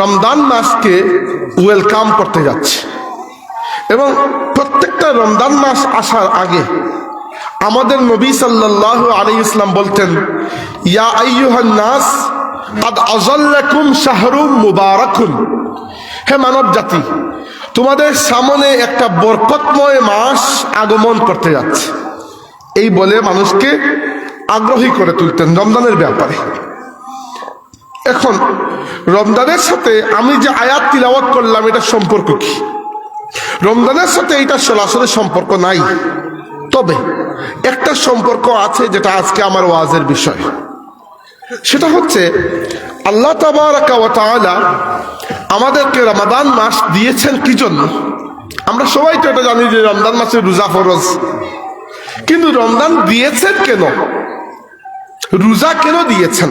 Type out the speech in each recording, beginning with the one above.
রমজান মাসকে ওয়েলকাম করতে যাচ্ছে। এবং প্রত্যেকটা রমদান মাস আসার আগে আমাদের নবী সাল্লাহ আলী ইসলাম বলতেন, ইয়া আইয়ুহান নাস, আদ আজাল্লাকুম শাহরুম মুবারাকুন। হে মানব জাতি, তোমাদের সামনে একটা বরকতময় মাস আগমন করতে যাচ্ছে। এই বলে মানুষকে আগ্রহী করে তুলতেন রমজানের ব্যাপারে। এখন রমজানের সাথে আমি যে আয়াত তিলাওয়াত করলাম এটা সম্পর্ক কি? রমজানের সাথে এটা সরাসরি সম্পর্ক নাই। তবে একটা সম্পর্ক আছে যেটা আজকে আমার ওয়াজের বিষয়। সেটা হচ্ছে, আল্লাহ ওয়া আমাদেরকে রমাদান মাস দিয়েছেন কি জন্য? আমরা সবাই তো এটা জানি যে রমজান মাসে রোজা ফরজ। কিন্তু রমজান দিয়েছেন কেন? রোজা কেন দিয়েছেন?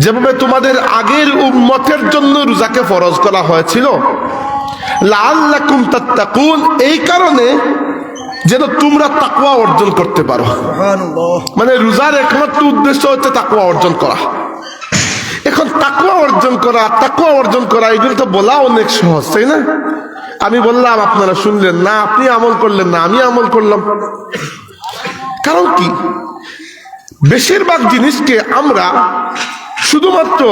যেভাবে তোমাদের আগের উম্মতের জন্য রোজাকে ফরজ করা হয়েছিল লাল্লাকুম তাত্তাকুন এই কারণে যেন তোমরা তাকুয়া অর্জন করতে পারো। মানে রোজার একমাত্র উদ্দেশ্য হচ্ছে তাকুয়া অর্জন করা। এখন তাকুয়া অর্জন করা তাকুয়া অর্জন করা এগুলো তো বলা অনেক সহজ তাই না? আমি বললাম আপনারা শুনলেন না আপনি আমল করলেন না আমি আমল করলাম। কারণ কি? বেশিরভাগ জিনিসকে আমরা শুধুমাত্র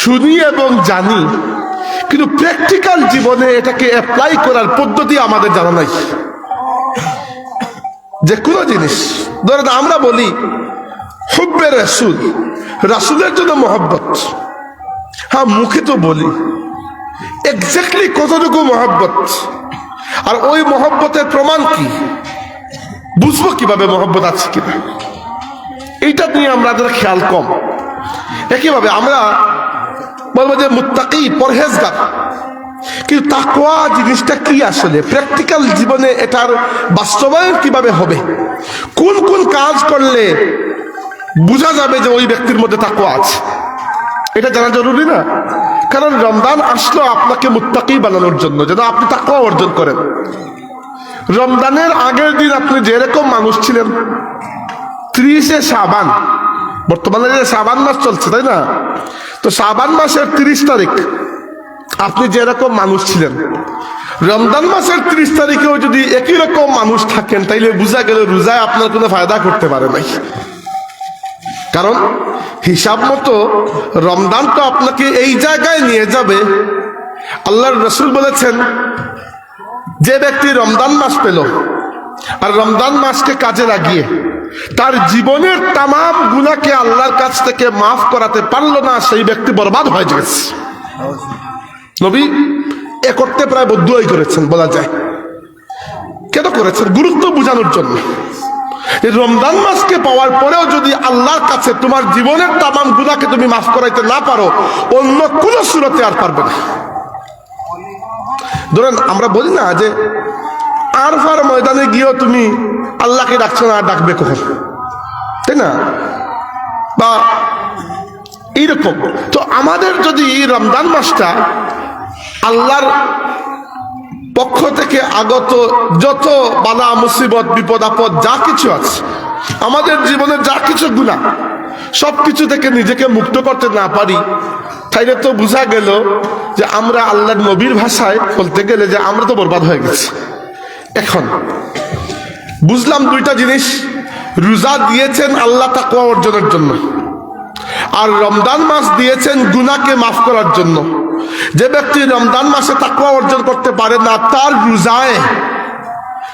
শুনি এবং জানি, কিন্তু প্র্যাকটিক্যাল জীবনে এটাকে অ্যাপ্লাই করার পদ্ধতি আমাদের জানা নাই। যে কোনো জিনিস, ধরেন আমরা বলি, হুব্বে রাসুল, রাসুলের জন্য মহব্বত। হ্যাঁ মুখে তো বলি এক্স্যাক্টলি কতটুকু মহব্বত? আর ওই মহব্বতের প্রমাণ কি? বুঝব কীভাবে মহব্বত আছে কিনা? এইটা নিয়ে আমাদের খেয়াল কম। একইভাবে আমরা বলব যে মুত্তাকি, পরহেজগার। কিন্তু তাকওয়া জিনিসটা কি আসলে? প্র্যাকটিক্যাল জীবনে এটার বাস্তবায়ন কীভাবে হবে? কোন কোন কাজ করলে বোঝা যাবে যে ওই ব্যক্তির মধ্যে তাকওয়া আছে? এটা জানা জরুরি না। কারণ রমদান আসলো আপনাকে মুত্তাকি বানানোর জন্য, যেন আপনি তাকওয়া অর্জন করেন। রমজানের আগের দিন আপনি যেরকম মানুষ ছিলেন, ত্রিশে সাবান বর্তমানে যে সাবান মাস চলছে, তাই না? তো সাবান মাসের তিরিশ তারিখ, আপনি যেরকম মানুষ ছিলেন, রমজান মাসের ত্রিশ তারিখেও যদি একই রকম মানুষ থাকেন, তাইলে বোঝা গেল রোজায় আপনার কোনো ফায়দা করতে পারে নাই। কারণ হিসাব মতো রমদান তো আপনাকে এই জায়গায় নিয়ে যাবে। আল্লাহর রসুল বলেছেন, যে ব্যক্তি রমদান মাস পেল, আর রমদান মাসকে কাজে লাগিয়ে তার জীবনের তাম গুণাকে আল্লাহর কাছ থেকে মাফ করাতে পারল না, সেই ব্যক্তি বরবাদ হয়ে গেছে। নবী এ করতে প্রায় বদ্ধই করেছেন, বলা যায়। কেন করেছেন? গুরুত্ব বোঝানোর জন্য। রমজান মাসকে পাওয়ার পরেও যদি আল্লাহর কাছে তোমার জীবনের তামাম গুণাকে তুমি মাফ করাইতে না পারো, অন্য কোনো সুরতে আর পারবে না। ধরেন, আমরা বলি না যে আর ফার ময়দানে গিয়েও তুমি আল্লাহকে ডাকছো না, ডাকবে কখন? তাই না? বা এইরকম। তো আমাদের যদি রমজান মাসটা আল্লাহর পক্ষ থেকে আগত যত বালা, মুসিবত, বিপদ, আপদ, যা কিছু আছে, আমাদের জীবনে যা কিছু গুণা, সব কিছু থেকে নিজেকে মুক্ত করতে না পারি, তাইলে তো বোঝা গেল যে আমরা আল্লাহর নবীর ভাষায় বলতে গেলে যে আমরা তো বরবাদ হয়ে গেছি। এখন বুঝলাম দুইটা জিনিস। রোজা দিয়েছেন আল্লাহ তাকুয়া অর্জনের জন্য। আর রমজান মাস দিয়েছেন গুনাকে মাফ করার জন্য। যে ব্যক্তি রমজান মাসে তাকুয়া অর্জন করতে পারে না, তার রোজায়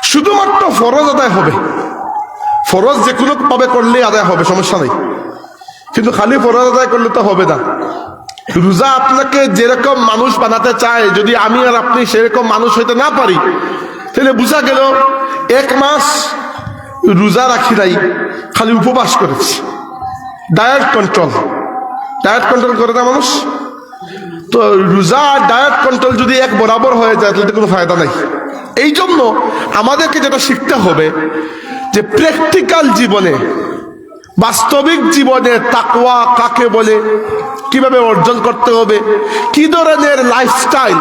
শুধুমাত্র ফরজ আদায় হবে। ফরজ যে কোনো ভাবে করলে আদায় হবে, সমস্যা নেই। কিন্তু খালি ফরজ আদায় করলে তো হবে না। রোজা আপনাকে যেরকম মানুষ বানাতে চায়, যদি আমি আর আপনি সেরকম মানুষ হইতে না পারি, তাহলে বোঝা গেল এক মাস রোজা রাখি নাই, খালি উপবাস করেছি। ডায়েট কন্ট্রোল ডায়েট কন্ট্রোল করে না মানুষ? তো রোজা আর ডায়েট কন্ট্রোল যদি এক বরাবর হয়ে যায়, তাহলে কোনো ফায়দা নাই। এই জন্য আমাদেরকে যেটা শিখতে হবে, যে প্র্যাকটিক্যাল জীবনে, বাস্তবিক জীবনে তাকওয়া কাকে বলে, কীভাবে অর্জন করতে হবে, কি ধরনের লাইফস্টাইল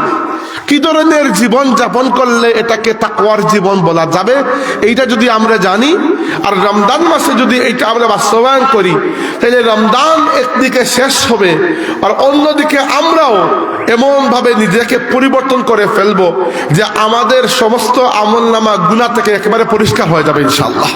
কি ধরনের জীবন যাপন করলে এটাকে তাকওয়ার জীবন বলা যাবে? এইটা যদি আমরা জানি, আর রমজান মাসে যদি এইটা আমরা বাস্তবায়ন করি, তাহলে রমজান একদিকে শেষ হবে, আর অন্যদিকে আমরাও এমনভাবে নিজেকে পরিবর্তন করে ফেলব যে আমাদের সমস্ত আমল নামা গুণা থেকে একেবারে পরিষ্কার হয়ে যাবে ইনশাল্লাহ